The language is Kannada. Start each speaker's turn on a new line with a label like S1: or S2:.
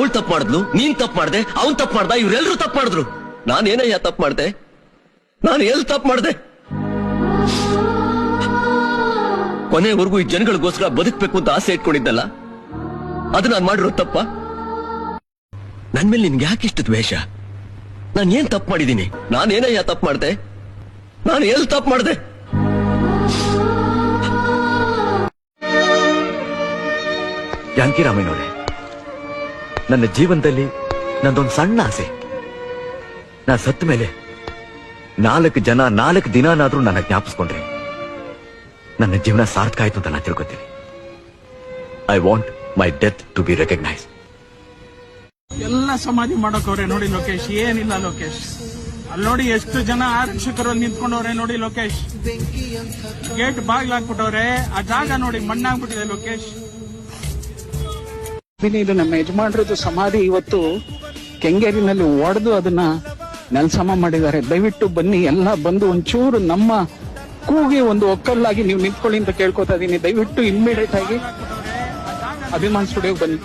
S1: ಅವಳು ತಪ್ಪು ಮಾಡಿದ್ಲು, ನೀನ್ ತಪ್ಪು ಮಾಡ್ದೆ, ಅವ್ನ್ ತಪ್ಪು ಮಾಡ್ದ, ಇವ್ರೆಲ್ರು ತಪ್ಪು ಮಾಡಿದ್ರು. ನಾನೇನಯ್ಯ ತಪ್ಪು ಮಾಡ್ದೆ, ನಾನು ಎಲ್ ತಪ್ಪು ಮಾಡ್ದೆ? ಕೊನೆವರೆಗೂ ಈ ಜನಗಳಿಗೋಸ್ಕರ ಬದುಕ್ಬೇಕು ಅಂತ ಆಸೆ ಇಟ್ಕೊಂಡಿದ್ದಲ್ಲ, ಅದು ನಾನು ಮಾಡಿರೋ ತಪ್ಪ? ನನ್ ಮೇಲೆ ನಿನ್ಗೆ ಯಾಕೆ ಇಷ್ಟು ದ್ವೇಷ? ನಾನು ಏನ್ ತಪ್ಪು ಮಾಡಿದ್ದೀನಿ? ನಾನೇನಯ್ಯ ತಪ್ಪು ಮಾಡ್ದೆ? ನಾನು ಎಲ್ ತಪ್ಪು ಮಾಡ್ದೆ?
S2: ಜಾನಕಿರಾಮಯ್ಯನವರೇ ನನ್ನ ಜೀವನದಲ್ಲಿ ನಂದೊಂದು ಸಣ್ಣ ಆಸೆ. ನಾ ಸತ್ತ ಮೇಲೆ ನಾಲ್ಕು ಜನ, ನಾಲ್ಕು ದಿನನಾದ್ರೂ ನನ್ನ ಜ್ಞಾಪಿಸ್ಕೊಂಡ್ರೆ ನನ್ನ ಜೀವನ ಸಾರ್ಥಕ ಆಯ್ತು ಅಂತ ನಾನು ತಿಳ್ಕೊತೀನಿ. I want my death to be recognise
S3: ಎಲ್ಲ ಸಮಾಧಿ ಮಾಡೋಕವ್ರೆ ನೋಡಿ ಲೋಕೇಶ್, ಏನಿಲ್ಲ ಲೋಕೇಶ್. ಅಲ್ಲಿ ನೋಡಿ ಎಷ್ಟು ಜನ ಆರಕ್ಷಕರು ನಿಂತ್ಕೊಂಡವ್ರೆ ನೋಡಿ ಲೋಕೇಶ್. ಗೇಟ್ ಬಾಗ್ಲಾಕ್ಬಿಟ್ಟವ್ರೆ ಆ ಜಾಗ ನೋಡಿ ಮಣ್ಣಾಗ್ಬಿಟ್ಟಿದೆ ಲೋಕೇಶ್. ಇದು ನಮ್ಮ ಯಜಮಾನರದ್ದು ಸಮಾಧಿ ಇವತ್ತು ಕೆಂಗೇರಿನಲ್ಲಿ ಒಡೆದು ಅದನ್ನ ನೆಲಸಮ ಮಾಡಿದ್ದಾರೆ. ದಯವಿಟ್ಟು ಬನ್ನಿ, ಎಲ್ಲ ಬಂದು ಒಂಚೂರು ನಮ್ಮ ಕೂಗಿ ಒಂದು ಒಕ್ಕಲ್ಲಾಗಿ ನೀವು ನಿಂತ್ಕೊಳ್ಳಿ ಅಂತ ಕೇಳ್ಕೊತಾ ಇದ್ದೀನಿ ದಯವಿಟ್ಟು ಇಮ್ಮಿಡಿಯೇಟ್ ಆಗಿ ಅಭಿಮಾನ್ ಸ್ಟುಡಿಯೋಗೆ ಬನ್ನಿ.